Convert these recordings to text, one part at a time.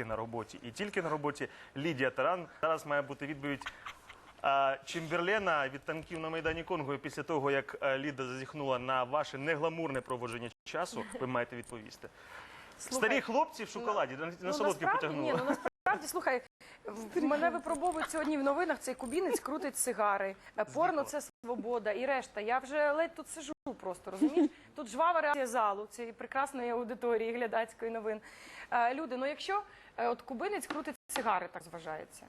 тільки на роботі. І тільки на роботі Лідія Таран. Зараз має бути відповідь Чимберлена Чемберлена від танків на Майдані Конго. І після того, як Ліда зазіхнула на ваше негламурне проводження часу, ви маєте відповісти. Слухай, Старі хлопці в шоколаді на, на ну, солодке насправді, ні, потягнули. ну насправді, слухай, в- мене випробовують сьогодні в новинах. Цей кубінець крутить сигари, е, порно це свобода і решта. Я вже ледь тут сижу просто, розумієш? Тут жвава реакція залу, цієї прекрасної аудиторії глядацької новин. Е, Люди, ну якщо е, от кубинець крутить сигари, так зважається.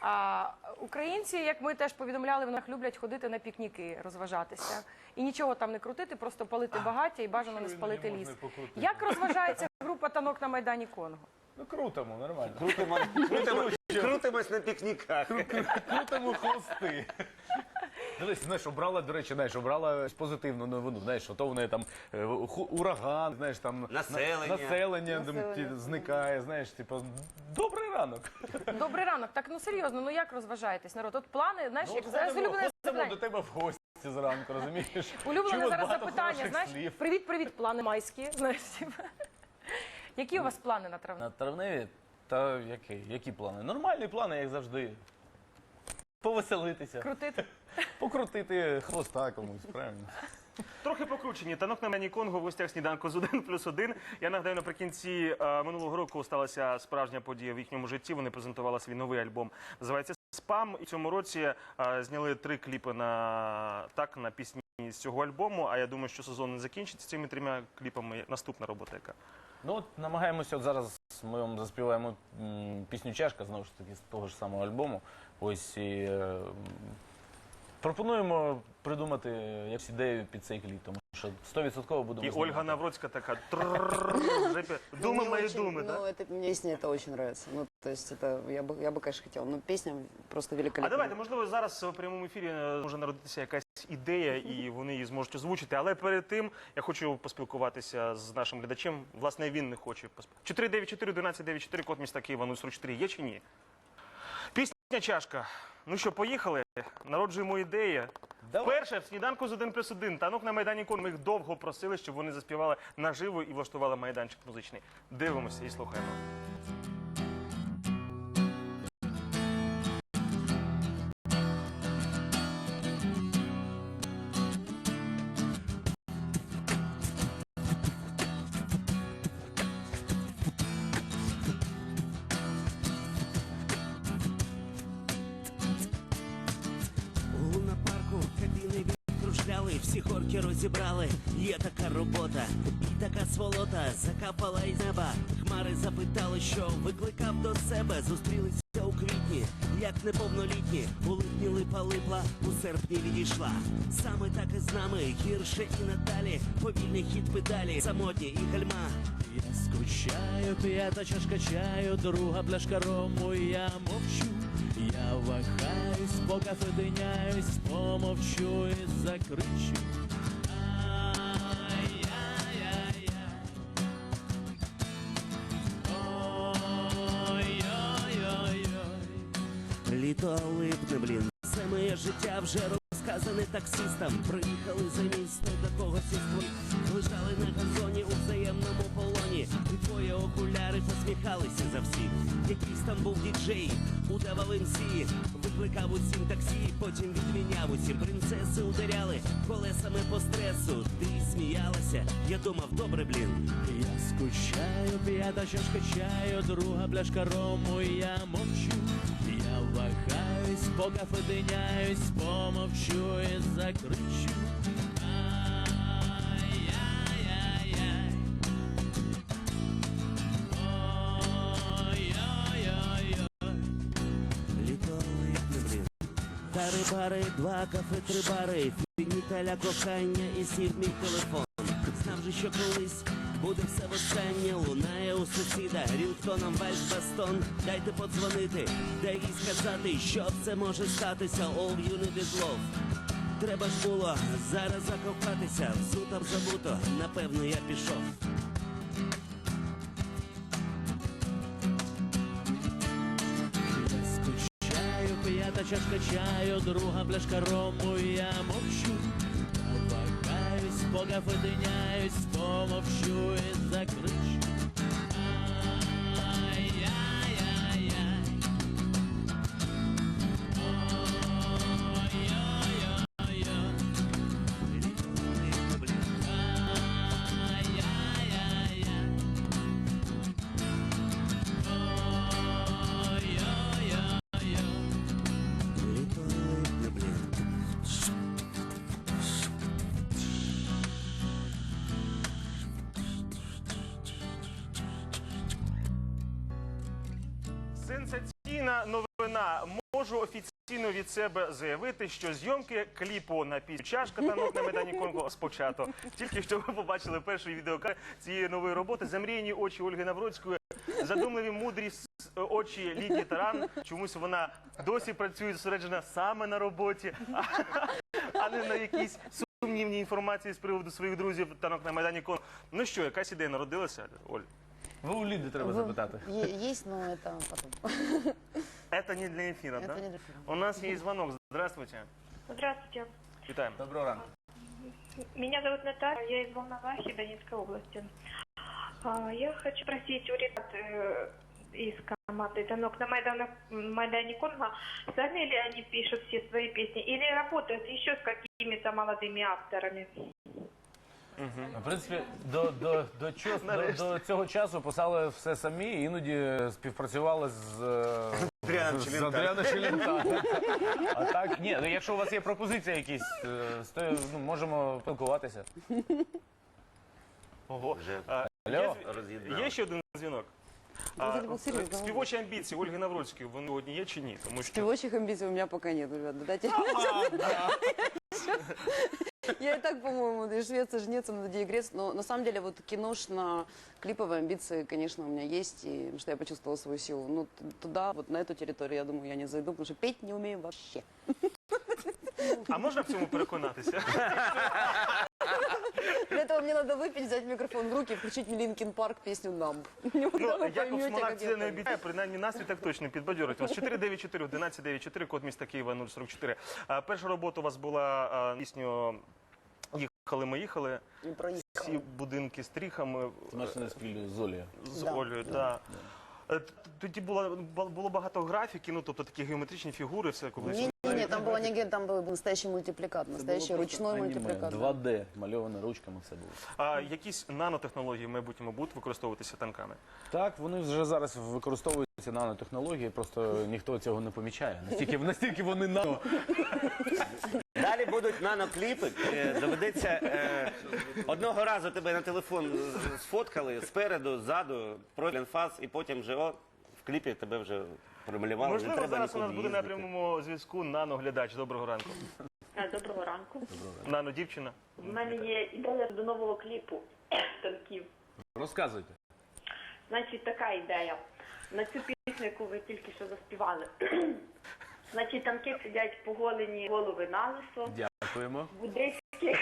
А українці, як ми теж повідомляли, в них люблять ходити на пікніки, розважатися. І нічого там не крутити, просто палити багаття і бажано не спалити ліс. Як розважається група танок на Майдані Конго? Ну крутимо, нормально. Крутимо, крутимо, крутимось на пікніках. Крутимо хвости. Дивись, знаєш, обрала, до речі, знаєш, обрала позитивну новину. Знаєш, ото в неї там е, ху- ураган, знаєш, там на- Населення. населення, там, Населення. ті- зникає, знаєш, типу, добрий ранок. Добрий ранок. Так ну серйозно, ну як розважаєтесь, народ? От плани, знаєш, Ну, як зараз улюблене ходимо запитання. до тебе в гості зранку, розумієш? Улюблене Чули зараз багато запитання, хороших знаєш, слів. привіт, привіт, плани майські. Знаєш, типу. які у вас плани на травне? На травневі, та які, які плани? Нормальні плани, як завжди. Повеселитися, Крутити? покрутити хвоста комусь, правильно? Трохи покручені. Танок на мені Конго в гостях сніданку з 1 плюс 1. Я нагадаю, наприкінці е, минулого року сталася справжня подія в їхньому житті. Вони презентували свій новий альбом. Називається Спам. І в цьому році е, зняли три кліпи на так на пісні з цього альбому. А я думаю, що сезон не закінчиться цими трьома кліпами. Наступна робота яка. Ну от намагаємося от зараз. Ми вам заспіваємо пісню Чашка знову ж таки з того ж самого альбому. Ось і е, пропонуємо придумати якусь ідею під цей кліп, тому що 100% будемо. І знімати. Ольга Навроцька така трррррр, вже пі- думи Мне мої очень- думи. Ну, да? это, мне с ней это очень нравится. Ну, то есть это, я бы, я бы, конечно, хотела. Но песня просто А великолепная. давайте, можливо, зараз в прямому ефірі е, може народитися якась ідея, і вони її зможуть озвучити. Але перед тим я хочу поспілкуватися з нашим глядачем. Власне, він не хоче поспілкуватися. 494 1194 код міста Києва 043 є чи ні? Чашка. Ну що, поїхали? Народжуємо ідеї. Давай. Перше в сніданку з 1 плюс 1. Танок на Майдані Кон. Ми їх довго просили, щоб вони заспівали наживо і влаштували майданчик музичний. Дивимося і слухаємо. Всі хорки розібрали. Є така робота, і така сволота закапала із неба. Хмари запитали, що викликав до себе. Зустрілися у квітні, як неповнолітні. У липні липа липла, у серпні відійшла. Саме так і з нами гірше і надалі. Повільний хід педалі, самотні і гальма. Я скучаю, п'ята чашка чаю, друга пляшка рому, я мовчу. Я вахаюсь, по зупиняюсь, помовчу і закричу. Ой-ой-ой-ой. Літо липне, блін. це моє життя вже розказане таксистам. Приїхали за місто до когось із твоїх. Лежали на газоні у взаємному полоні. І твої окуляри посміхалися за всіх. Якийсь там був діджей, удавав МС. Викликав усім таксі, потім відміняв усім. Принцеси ударяли колесами по стресу. Ти сміялася, я думав, добре, блін. Я скучаю, п'ята чашка чаю, друга пляшка рому, я мовчу. Я вахаюсь, по кафе закричу. Ай-яй-яй-яй. Ой-ой-ой-ой. Літо липне. Тари-бари, два кафе, три бари, фініталя кохання і сів мій телефон. Знав же, що колись буде все востаннє, лунає у сусіда, рінгтоном вальс бастон. Дайте подзвонити, дай їй сказати, що це може статися, all you need is love. Треба ж було зараз закохатися, взуто б забуто, напевно, я пішов. Скучаю, п'ята чашка чаю, друга пляшка рому, я мовчу. Я вагаюсь, помощью из-за помовчу Сенсаційна новина. Можу офіційно від себе заявити, що зйомки кліпу на пісню Чашка танок на Майдані Конго спочато. Тільки що ви побачили перший відеокадр цієї нової роботи. Замріяні очі Ольги Навроцької, задумливі мудрі очі Лідії Таран. Чомусь вона досі працює зосереджена саме на роботі, а, не на якійсь сумнівній інформації з приводу своїх друзів танок на Майдані Конго. Ну що, якась ідея народилася, Оль? Ви у Ліди треба Вы- запитати. Е- Есть, но это потом. Это не для ефіру, Это да? не для фильма. У нас есть звонок. Здравствуйте. Здравствуйте. Вітаємо. Доброго ранку. Меня зовут Наталья, я из Волновахи, Донецкой области. А, Я хочу спросить у ребят э, из команды «Танок» на Майдане, Майдане Конго, сами ли они пишут все свои песни или работают еще с какими-то молодыми авторами? В принципі, до, до, до, чого- до, до цього часу писали все самі, іноді співпрацювали з, е, Адріаном з Челентано. Адріаном Челентано. А так, ні, ну якщо у вас є пропозиція якісь, е, то, ну, можемо спілкуватися. Ого. А, Алло? є, роз'єднали. є ще один дзвінок. А, співочі амбіції Ольги Навроцької, вони одні є чи ні? Тому що Певочих амбиций у меня пока нет, ребят. Дайте. Я и так, по-моему, и швец, и жнец, и надеюсь, грец. Но на самом деле вот киношно-клиповые амбиции, конечно, у меня есть, и потому что я почувствовала свою силу. Ну, т- туда, вот на эту территорию, я думаю, я не зайду, потому что петь не умею вообще. а можна в цьому переконатися? Для этого мне надо выпить, взять микрофон в руки, включить Линкин Парк песню «Нам». Ну, Вы Яков поймете, Смолак как це я не пою. обіцяє, принаймні настрій так точно підбадьорить вас. 494 1194, код міста Києва 044. А, перша робота у вас була а, пісню Їхали ми їхали. Не. Всі будинки з тріхами. Машини спільно з Олею. з Да, Олею. да. Е, Тоді було, було багато графіки, ну тобто такі геометричні фігури, все коли Не, не, не, там было не там был настоящий мультипликат, настоящий ручной мультипликат. да. 2D, мальоване ручками все було. А якісь нанотехнології в майбутньому будуть використовуватися танками? Так, вони вже зараз використовуються нанотехнології, просто ніхто цього не помічає. Настільки, настільки вони нано. Далі будуть нанокліпи. Е, Доведеться е, одного разу тебе на телефон з- сфоткали спереду, ззаду, пройден фаз, і потім вже о, в кліпі тебе вже промалювали. не Можливо, треба зараз у нас нікуди буде на їздити. прямому зв'язку наноглядач. Доброго ранку. Е, Доброго ранку. Нано дівчина. У мене є ідея до нового кліпу танків. Розказуйте. Значить, така ідея. На цю пісню, яку ви тільки що заспівали. Значить, танки сидять поголені голови на лисо, Дякуємо. буддийських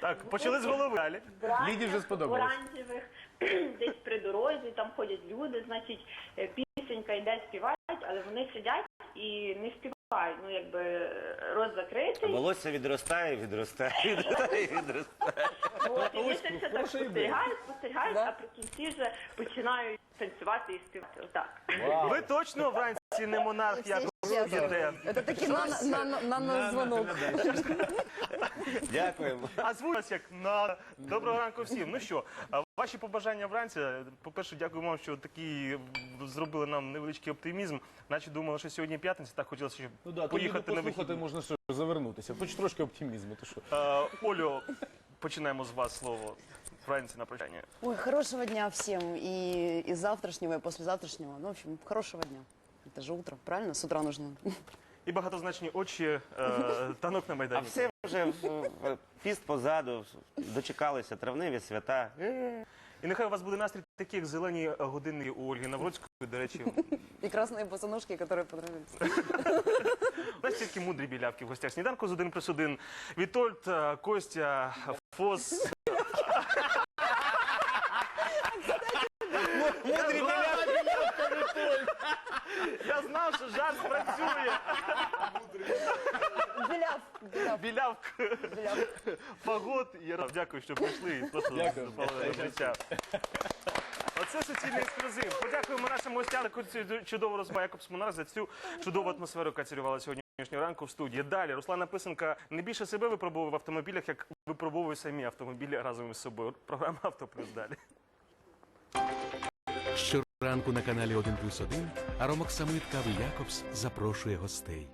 Так, почали з голови. Далі. Ліді вже сподобалось. оранжевих, десь при дорозі, там ходять люди, значить, е, пісенька йде, співають, але вони сидять і не співають. Ну, якби е, рот закритий. Волосся відростає, відростає, відростає, відростає. От, і вони це все так спостерігають, спостерігають, а при кінці вже починають танцювати і співати. Отак. Ви точно вранці не монарх, як Честно. їде. Это таки нано- нано- нано-звонок. Дякуємо. А звуть як на доброго ранку всім. Ну що, а ваші побажання вранці. По-перше, дякую вам, що такий зробили нам невеличкий оптимізм. Наче думали, що сьогодні п'ятниця, так хотілося, щоб Ну да, поїхати на послухати вихідні. можна що, завернутися. Хоч трошки оптимізму, то що. Е, Олю, починаємо з вас слово. Вранці на прощання. Ой, хорошего дня всем. И, и завтрашнего, и послезавтрашнего. Ну, в общем, хорошего дня. Это же утро, правильно? С утра нужно. І багатозначні очі, е, танок на А майдані. все вже в- в- піст позаду, дочекалися травневі свята. І нехай у вас буде настрій такий, як зелені годинники у Ольги Навроцької. До речі, И красные босоножки, которые понравились. у нас тільки мудрі білявки в гостях сніданку з 1 плюс 1. Вітольд, е, Костя, Фос. Я знав, що жарт беляв, Білявк, беляв. Фагот. Я дякую, що прийшли і просто Дякую. життя. Оце суцільний ексклюзив. Подякуємо нашим гостям за цю чудову розмову Якоб Смонар за цю чудову атмосферу, яка царювала сьогоднішнього ранку в студії. Далі Руслана Писанка не більше себе випробовує в автомобілях, як випробовує самі автомобілі разом із собою. Програма «Авто плюс» далі. Щоранку на каналі 1 плюс 1 Аромок Самит Кави Якобс запрошує гостей.